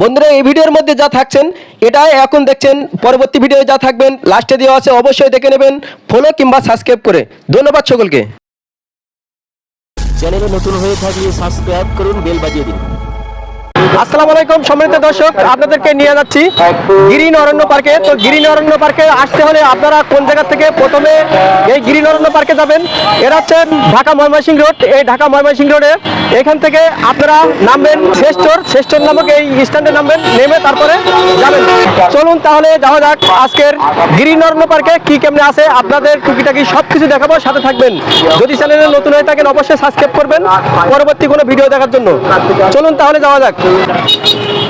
বন্ধুরা, এই ভিডিওর মধ্যে যা থাকছেন, এটাই এখন দেখছেন। পরবর্তী ভিডিও যা থাকবেন লাস্টে দেওয়া আছে, অবশ্যই দেখে নেবেন ফলো কিংবা সাবস্ক্রাইব করে। ধন্যবাদ সকলকে। চ্যানেলে নতুন হয়ে থাকলে সাবস্ক্রাইব করুন বেল বাজিয়ে দিন। আসসালামু আলাইকুম, সম্মানিত দর্শক, আপনাদেরকে নিয়ে যাচ্ছি গিরিন অরণ্য পার্কে। তো গিরিন অরণ্য পার্কে আসতে হলে আপনারা কোন জায়গা থেকে প্রথমে এই গিরিন অরণ্য পার্কে যাবেন? এরা হচ্ছে ঢাকা ময়মনসিংহ রোড। এই ঢাকা ময়মনসিংহ রোডে এখান থেকে আপনারা নামবেন শ্রেষ্ঠর। শ্রেষ্ঠর নামক এই স্ট্যান্ডে নামবেন, নেমে তারপরে যাবেন। চলুন তাহলে যাওয়া যাক আজকের গিরিন অরণ্য পার্কে কি কেমনে আছে। আপনাদের টুকিটাকি সব কিছু দেখাবো, সাথে থাকবেন। যদি চ্যানেলে নতুন হয়ে থাকেন, অবশ্যই সাবস্ক্রাইব করবেন। পরবর্তী কোনো ভিডিও দেখার জন্য। চলুন তাহলে যাওয়া যাক।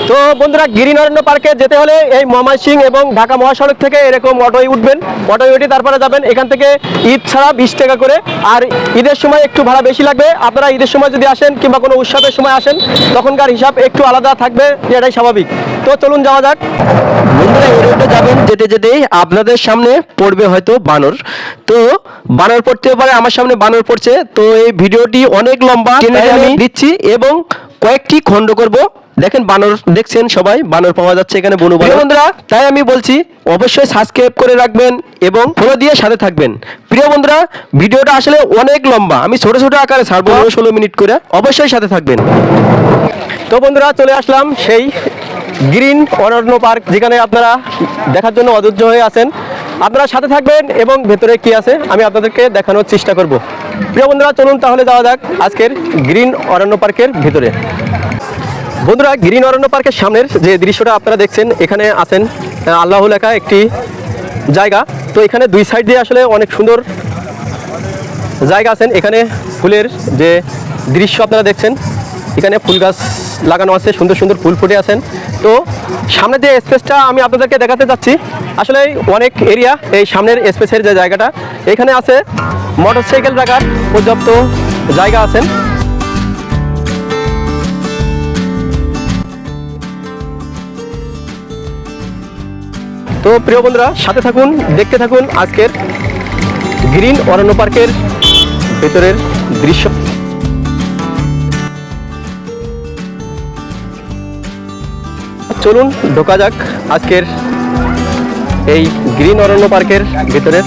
তো বন্ধুরা গিরিন অরণ্য পার্কে যেতে হলে এই ময়মনসিং এবং ঢাকা মহাসড়ক থেকে এরকম অটোয় উঠবেন। অটোয় উঠে তারপরে যাবেন এখান থেকে ঈদ ছাড়া বিশ টাকা করে। আর ঈদের সময় একটু ভাড়া বেশি লাগবে। আপনারা ঈদের সময় যদি আসেন কিংবা কোনো উৎসবের সময় আসেন তখনকার হিসাব একটু আলাদা থাকবে এটাই স্বাভাবিক। তো চলুন যাওয়া যাক। বন্ধুরা এই রোডে যাবেন যেতে যেতে আপনাদের সামনে পড়বে হয়তো বানর। তো বানর পড়তে পারে আমার সামনে বানর পড়ছে। তো এই ভিডিওটি অনেক লম্বা আমি দিচ্ছি এবং কয়েকটি খণ্ড করব। দেখেন বানর দেখছেন সবাই বানর পাওয়া যাচ্ছে এখানে বনু বন্ধুরা তাই আমি বলছি অবশ্যই সাবস্ক্রাইব করে রাখবেন এবং ফলো দিয়ে সাথে থাকবেন। প্রিয় বন্ধুরা ভিডিওটা আসলে অনেক লম্বা আমি ছোট ছোট আকারে ছাড়বো ষোলো মিনিট করে। অবশ্যই সাথে থাকবেন। তো বন্ধুরা চলে আসলাম সেই গ্রিন অরণ্য পার্ক যেখানে আপনারা দেখার জন্য অধৈর্য হয়ে আছেন। আপনারা সাথে থাকবেন এবং ভেতরে কি আছে আমি আপনাদেরকে দেখানোর চেষ্টা করব। প্রিয় বন্ধুরা, চলুন তাহলে যাওয়া যাক আজকের গ্রিন অরণ্য পার্কের ভিতরে। বন্ধুরা, গ্রিন অরণ্য পার্কের সামনের যে দৃশ্যটা আপনারা দেখছেন, এখানে আছেন আল্লাহ লেখা একটি জায়গা। তো এখানে দুই সাইড দিয়ে আসলে অনেক সুন্দর জায়গা আছেন। এখানে ফুলের যে দৃশ্য আপনারা দেখছেন, এখানে ফুল গাছ লাগানো আছে, সুন্দর সুন্দর ফুল ফুটে আছেন। তো সামনে যে স্পেসটা আমি আপনাদেরকে দেখাতে যাচ্ছি আসলে অনেক এরিয়া এই সামনের স্পেসের যে জায়গাটা, এখানে আছে মোটরসাইকেল রাখার পর্যাপ্ত জায়গা আছেন। তো প্রিয় বন্ধুরা, সাথে থাকুন, দেখতে থাকুন আজকের গ্রিন অরণ্য পার্কের ভেতরের দৃশ্য। চলুন, ঢোকা যাক আজকের এই গ্রিন অরণ্য পার্কের ভেতরের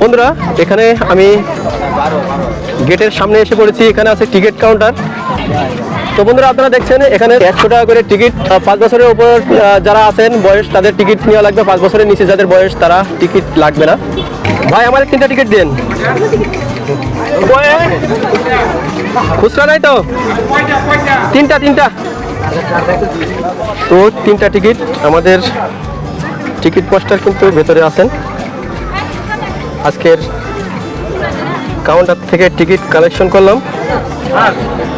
বন্ধুরা, এখানে আমি গেটের সামনে এসে পড়েছি, এখানে আছে টিকিট কাউন্টার। তো বন্ধুরা, আপনারা দেখছেন, এখানে একশো টাকা করে টিকিট পাঁচ বছরের উপর যারা আছেন, বয়স তাদের টিকিট নেওয়া লাগবে। পাঁচ বছরের নিচে যাদের বয়স, তারা টিকিট লাগবে না। ভাই, আমাদের তিনটা টিকিট দেন। খুচরা নাই তো? তিনটা তিনটা। তো তিনটা টিকিট, আমাদের টিকিট পোস্টার কিন্তু ভেতরে আছেন। আজকের কাউন্টার থেকে টিকিট কালেকশন করলাম।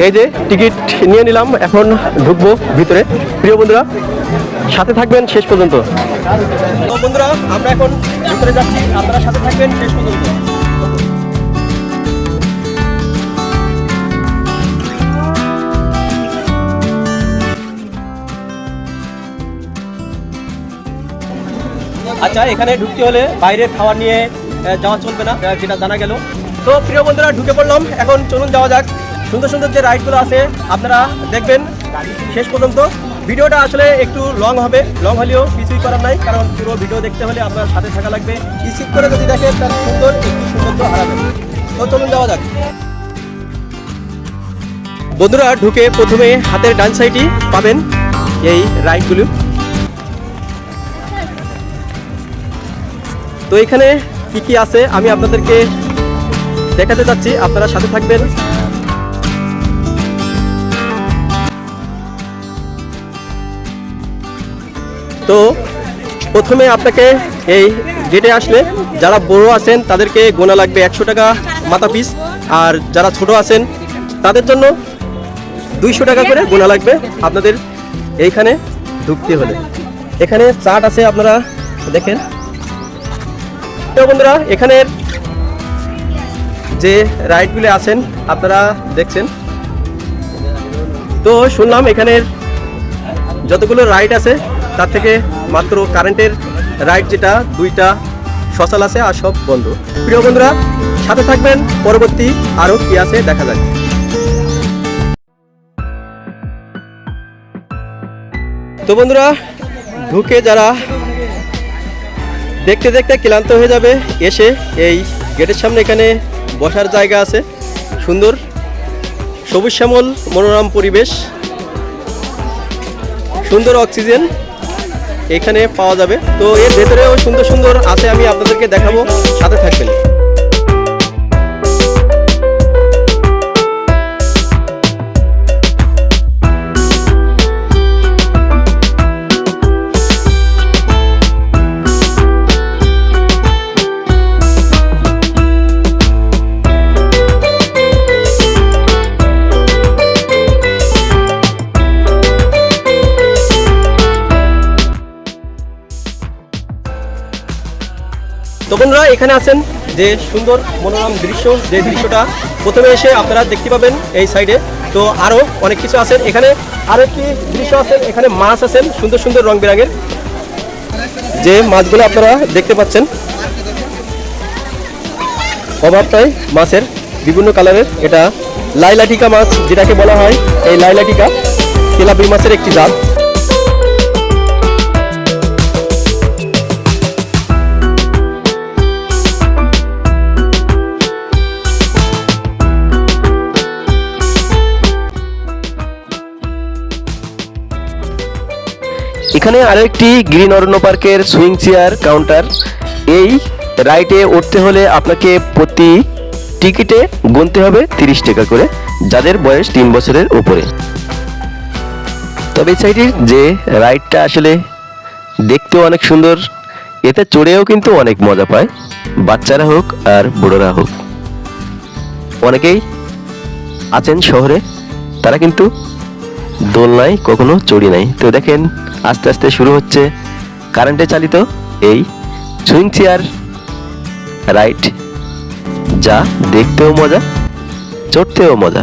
এই যে টিকিট নিয়ে নিলাম, এখন ঢুকবো ভিতরে। প্রিয় বন্ধুরা, সাথে থাকবেন শেষ পর্যন্ত। বন্ধুরা, আমরা এখন ভিতরে যাচ্ছি, আপনারা সাথে থাকবেন শেষ পর্যন্ত। আচ্ছা এখানে ঢুকতে হলে বাইরে খাওয়ার নিয়ে যাওয়া চলবে না যেটা জানা গেল। তো প্রিয় বন্ধুরা, ঢুকে পড়লাম। এখন চলুন যাওয়া যাক। সুন্দর সুন্দর যে রাইডগুলো আছে, আপনারা দেখবেন শেষ পর্যন্ত। ভিডিওটা আসলে একটু লং হবে। লং হলেও কিছুই করার নাই, কারণ পুরো ভিডিও দেখতে হলে আপনার সাথে থাকা লাগবে। স্কিপ করে যদি দেখেন তার সুন্দর একটু সৌন্দর্য হারাবে তো চলুন যাওয়া যাক। বন্ধুরা, ঢুকে প্রথমে হাতের ডান সাইডই পাবেন এই রাইডগুলো তো এখানে কি কি আছে আমি আপনাদেরকে দেখাতে যাচ্ছি। আপনারা সাথে থাকবেন। তো প্রথমে আপনাকে এই গেটে আসলে যারা বড় আছেন, তাদেরকে গোনা লাগবে একশো টাকা মাথা পিস। আর যারা ছোট আছেন, তাদের জন্য দুইশো টাকা করে গোনা লাগবে আপনাদের এইখানে ঢুকতে হলে। এখানে চাট আছে আপনারা দেখেন। তো বন্ধুরা, এখানের যে রাইডগুলি আছেন, আপনারা দেখছেন। তো শুনলাম এখানের যতগুলো রাইড আছে, তার থেকে মাত্র কারেন্টের রাইড যেটা, দুইটা সচাল আছে আর সব বন্ধ। প্রিয় বন্ধুরা, সাথে থাকবেন, পরবর্তী আরও কি আছে দেখা যাক। তো বন্ধুরা, ঢুকে যারা দেখতে দেখতে ক্লান্ত হয়ে যাবে। এসে এই গেটের সামনে এখানে বসার জায়গা আছে। সুন্দর সবুজ শ্যামল মনোরম পরিবেশ। সুন্দর অক্সিজেন এখানে পাওয়া যাবে। তো এর ভেতরেও সুন্দর সুন্দর আছে, আমি আপনাদেরকে দেখাবো। সাথে থাকবেন। তো বন্ধুরা, এখানে আছেন যে সুন্দর মনোরম দৃশ্য, যে দৃশ্যটা প্রথমে এসে আপনারা দেখতে পাবেন এই সাইডে। তো আরও অনেক কিছু আছেন। এখানে আরও একটি দৃশ্য আছে এখানে মাছ আছেন, সুন্দর সুন্দর রং বেরঙের। যে মাছগুলো আপনারা দেখতে পাচ্ছেন, অভাবটাই মাছের বিভিন্ন কালারের। এটা লাইলাটিকা মাছ, যেটাকে বলা হয় এই লাইলাটিকা। তেলাপি মাছের একটি জাত। এখানে আরও একটি গ্রিন অরণ্য পার্কের সুইং চেয়ার কাউন্টার। এই রাইটে উঠতে হলে আপনাকে প্রতি টিকিটে গুনতে হবে তিরিশ টাকা করে, যাদের বয়স তিন বছরের উপরে। তবে এই সাইডের যে রাইডটা আসলে দেখতেও অনেক সুন্দর, এতে চড়েও কিন্তু অনেক মজা পায়, বাচ্চারা হোক আর বুড়োরা হোক। অনেকেই আছেন শহরে, তারা কিন্তু দোলনায় কখনো চড়ি নাই। তো দেখেন আস্তে আস্তে শুরু হচ্ছে কারেন্টে চালিত এই সুইং চেয়ার রাইড যা দেখতেও মজা, চড়তেও মজা।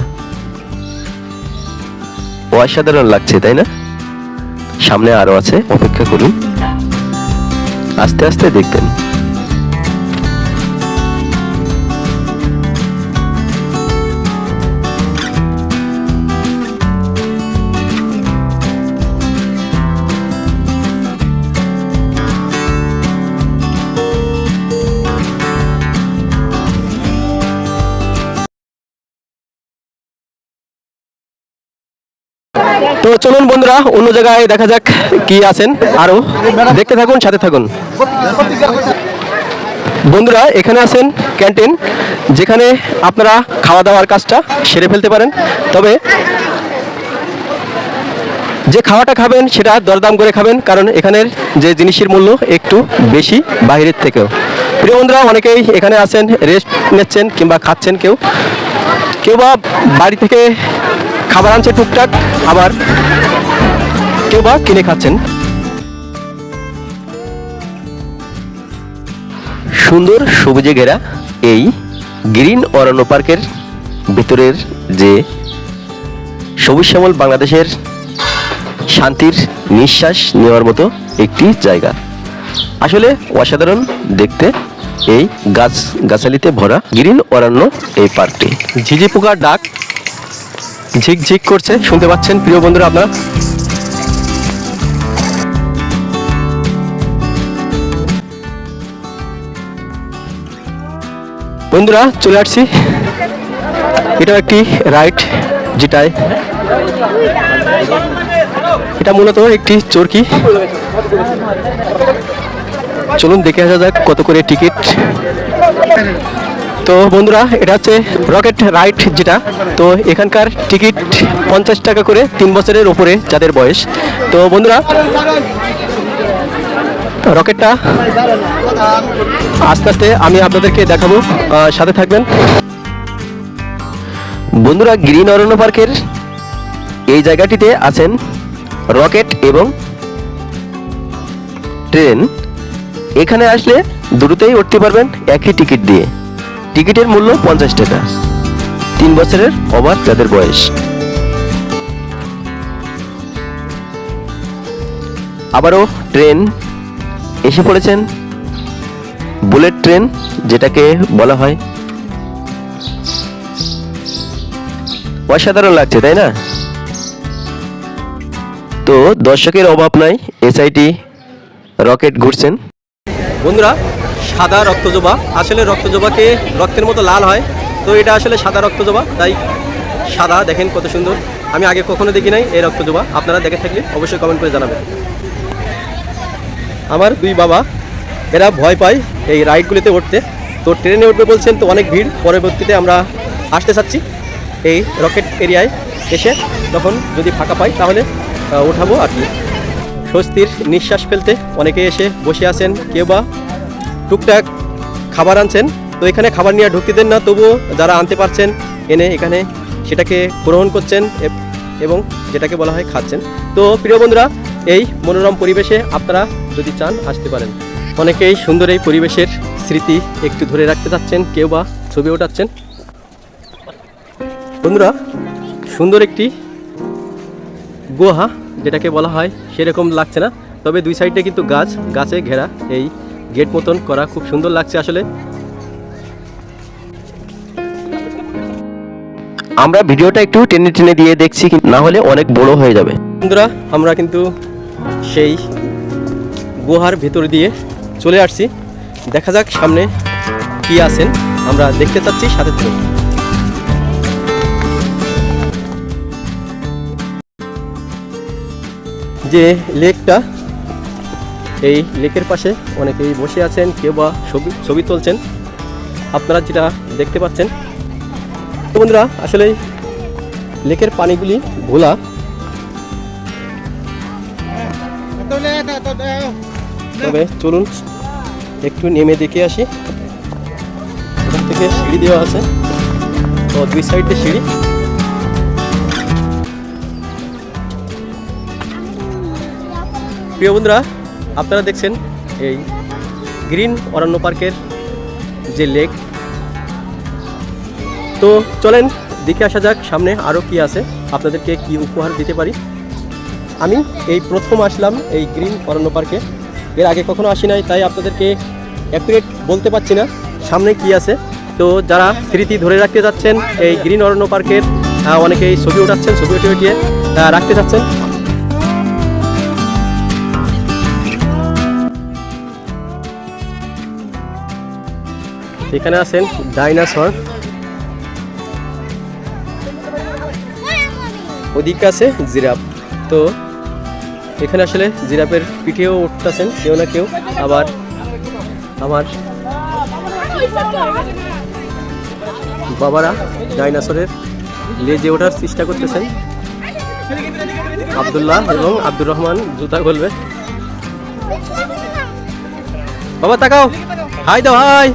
অসাধারণ লাগছে, তাই না? সামনে আরও আছে, অপেক্ষা করুন। আস্তে আস্তে দেখবেন। তো চলুন বন্ধুরা, অন্য জায়গায় দেখা যাক কি আছেন। আরও দেখতে থাকুন, সাথে থাকুন। বন্ধুরা, এখানে আছেন ক্যান্টিন, যেখানে আপনারা খাওয়া দাওয়ার কাজটা সেরে ফেলতে পারেন। তবে যে খাওয়াটা খাবেন, সেটা দরদাম করে খাবেন, কারণ এখানের যে জিনিসের মূল্য একটু বেশি বাইরের থেকেও। প্রিয় বন্ধুরা, অনেকেই এখানে আছেন রেস্ট নিচ্ছেন কিংবা খাচ্ছেন কেউ। কেউ বা বাড়ি থেকে খাবার আনছে টুকটাক, আবার কেউ বা কিনে খাচ্ছেন। সুন্দর সবুজে ঘেরা এই গ্রিন অরণ্য পার্কের ভিতরের যে সবুজ শ্যামল বাংলাদেশের শান্তির নিঃশ্বাস নেওয়ার মতো একটি জায়গা। আসলে অসাধারণ দেখতে এই গাছ গাছালিতে ভরা গ্রিন অরণ্য এই পার্কটি। ঝিঝি পোকার ডাক ঝিকঝিক করছে, শুনতে পাচ্ছেন প্রিয় বন্ধুরা আপনারা। বন্ধুরা, চলে আসছি। এটাও একটি রাইড যেটায় এটা মূলত একটি চরকি। চলুন দেখে আসা যাক কত করে টিকিট তো বন্ধুরা, এটা হচ্ছে রকেট রাইড যেটা। তো এখানকার টিকিট পঞ্চাশ টাকা করে তিন বছরের ওপরে যাদের বয়স। তো বন্ধুরা, রকেটটা আস্তে আস্তে আমি আপনাদেরকে দেখাবো। সাথে থাকবেন। বন্ধুরা, গ্রিন অরণ্য পার্কের এই জায়গাটিতে আছেন রকেট এবং ট্রেন। এখানে আসলে দুটোতেই উঠতে পারবেন একই টিকিট দিয়ে। টিকিটের মূল্য পঞ্চাশ টাকা। তিন বছরের ওভার যাদের বয়স। আবারও ট্রেন এসে পড়েছেন। বুলেট ট্রেন, যেটাকে বলা হয়। অসাধারণ লাগছে, তাই না? তো দর্শকের অভাব নাই, এসআইটি রকেট ঘুরছেন। বন্ধুরা সাদা রক্তজবা। আসলে রক্তজবাকে রক্তের মতো লাল হয়, তো এটা আসলে সাদা রক্তজবা, তাই সাদা, দেখেন কত সুন্দর। আমি আগে কখনো দেখি নাই এই রক্তজবা, আপনারা দেখে থাকলে অবশ্যই কমেন্ট করে জানাবেন। আমার দুই বাবা, এরা ভয় পায় এই রাইডগুলিতে উঠতে। তো ট্রেনে উঠবে বলছেন তো অনেক ভিড়, পরবর্তীতে আমরা আসতে চাচ্ছি এই রকেট এরিয়ায় এসে। তখন যদি ফাঁকা পাই তাহলে উঠাবো আর কি। স্বস্তির নিঃশ্বাস ফেলতে অনেকে এসে বসে আছেন, কেউ বা টুকটাক খাবার আনছেন। তো এখানে খাবার নিয়ে ঢুকতে দেন না, তবুও যারা আনতে পারছেন, এনে এখানে সেটাকে গ্রহণ করছেন এবং যেটাকে বলা হয় খাচ্ছেন। তো প্রিয় বন্ধুরা, এই মনোরম পরিবেশে আপনারা যদি চান, আসতে পারেন। অনেকেই সুন্দর এই পরিবেশের স্মৃতি একটু ধরে রাখতে চাচ্ছেন কেউ বা ছবি ওঠাচ্ছেন। বন্ধুরা, সুন্দর একটি গুহা, যেটাকে বলা হয়, সেরকম লাগছে না। তবে দুই সাইডে কিন্তু গাছ, গাছে ঘেরা এই গেট মতন করা খুব সুন্দর লাগছে আসলে। আমরা ভিডিওটা একটু টেনে টেনে দিয়ে দেখছি না হলে অনেক বড় হয়ে যাবে। বন্ধুরা, আমরা কিন্তু সেই গুহার ভেতর দিয়ে চলে আসছি। দেখা যাক সামনে কি আছেন। আমরা দেখতে চাচ্ছি সাথে থেকে যে লেকটা এই লেকের পাশে অনেকেই বসে আছেন, কেউ বা ছবি ছবি তুলছেন। আপনারা যেটা দেখতে পাচ্ছেন বন্ধুরা আসলে লেকের পানিগুলি ভোলা। তবে চলুন, একটু নেমে দেখে আসি। থেকে সিঁড়ি দেওয়া আছে। তো দুই সাইডে সিঁড়ি। প্রিয় বন্ধুরা আপনারা দেখছেন এই গ্রিন অরণ্য পার্কের যে লেক। তো চলেন, দেখে আসা যাক সামনে আরও কি আছে। আপনাদেরকে কি উপহার দিতে পারি? আমি এই প্রথম আসলাম এই গ্রিন অরণ্য পার্কে। এর আগে কখনো আসি নাই, তাই আপনাদেরকে অ্যাকুরেট বলতে পারছি না সামনে কি আছে। তো যারা স্মৃতি ধরে রাখতে যাচ্ছেন এই গ্রিন অরণ্য পার্কের অনেকেই ছবি উঠাচ্ছেন, ছবি উঠে উঠিয়ে রাখতে চাচ্ছেন এখানে আছেন ডাইনাসর। ওদিকে আছে জিরাফ। তো এখানে আসলে জিরাফের পিঠেও উঠতেছেন, কেউ না কেউ। আবার আমার বাবারা ডাইনাসরের লেজে ওঠার চেষ্টা করতেছেন। আব্দুল্লাহ এবং আব্দুর রহমান জুতা খুলবে। বাবা, তাকাও। হাই দাও, হাই।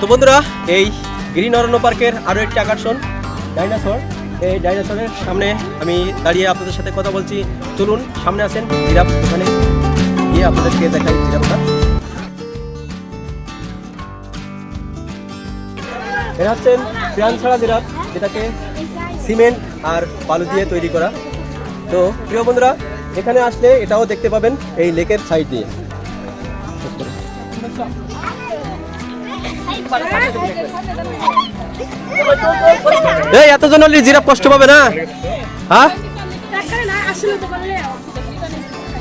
তো বন্ধুরা, এই গ্রিন অরণ্য পার্কের আরও একটি আকর্ষণ, ডাইনাসর। এই ডাইনাসরের সামনে আমি দাঁড়িয়ে আপনাদের সাথে কথা বলছি। চলুন, সামনে আছেন জিরাফ ওখানে। গিয়ে আপনাদেরকে দেখাই জিরাফটা। এরা হচ্ছেন প্রাণ ছাড়া জিরাফ, যেটাকে সিমেন্ট আর বালু দিয়ে তৈরি করা। তো, প্রিয় বন্ধুরা, এখানে আসলে এটাও দেখতে পাবেন এই লেকের সাইড দিয়ে। এই, এতজন হলে জিরাফ কষ্ট পাবে না? হ্যাঁ?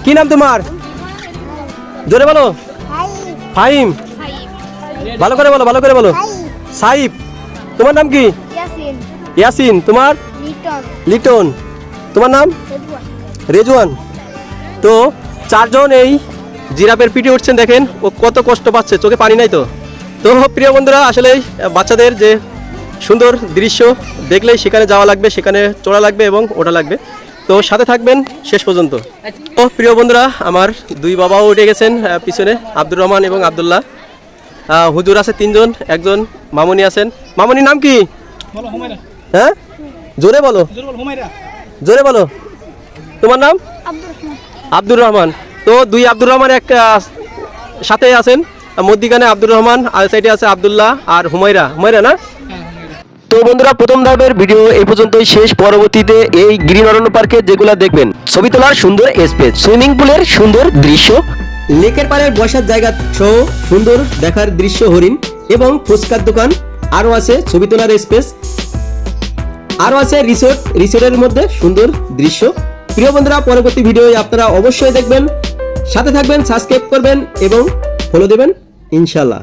কি নাম তোমার? জোরে বলো। ফাহিম। ভালো করে বলো, ভালো করে বলো। সাইব তোমার নাম কি? ইয়াসিন। তোমার? লিটন। তোমার নাম? রেজওয়ান। তো, চারজন এই জিরাফের পিঠে উঠছেন, দেখেন, ও কত কষ্ট পাচ্ছে, চোখে পানি নাই তো? তো প্রিয় বন্ধুরা আসলে বাচ্চাদের যে সুন্দর দৃশ্য দেখলেই সেখানে যাওয়া লাগবে সেখানে চড়া লাগবে এবং ওঠা লাগবে। তো সাথে থাকবেন শেষ পর্যন্ত। ও প্রিয় বন্ধুরা আমার দুই বাবাও উঠে গেছেন পিছনে আব্দুর রহমান এবং আবদুল্লাহ। হুজুর আছে তিনজন একজন মামুনি আছেন। মামুনির নাম কি? হ্যাঁ? জোরে বলো। জোরে বলো তোমার নাম? আব্দুর রহমান। তো দুই আব্দুর রহমান এক সাথে আছেন। মধ্যিখানে আব্দুর রহমান আর সাইডে আছে আব্দুল্লাহ আর হুমায়রা। হুমায়রা না? তো বন্ধুরা প্রথম ধাপের ভিডিও এই পর্যন্তই। শেষ পরবর্তীতে এই গ্রিন অরণ্য পার্কে যেগুলা দেখবেন ছবি তোলার সুন্দর স্পেস সুইমিং পুলের সুন্দর দৃশ্য। লেকের পাড়ের বসার জায়গা সহ সুন্দর দেখার দৃশ্য হরিণ এবং ফুচকার দোকান আরও আছে ছবি তোলার স্পেস আরও আছে রিসোর্ট রিসোর্টের মধ্যে সুন্দর দৃশ্য। প্রিয় বন্ধুরা পরবর্তী ভিডিও আপনারা অবশ্যই দেখবেন সাথে থাকবেন সাবস্ক্রাইব করবেন এবং ফলো দেবেন। ইনশাল্লাহ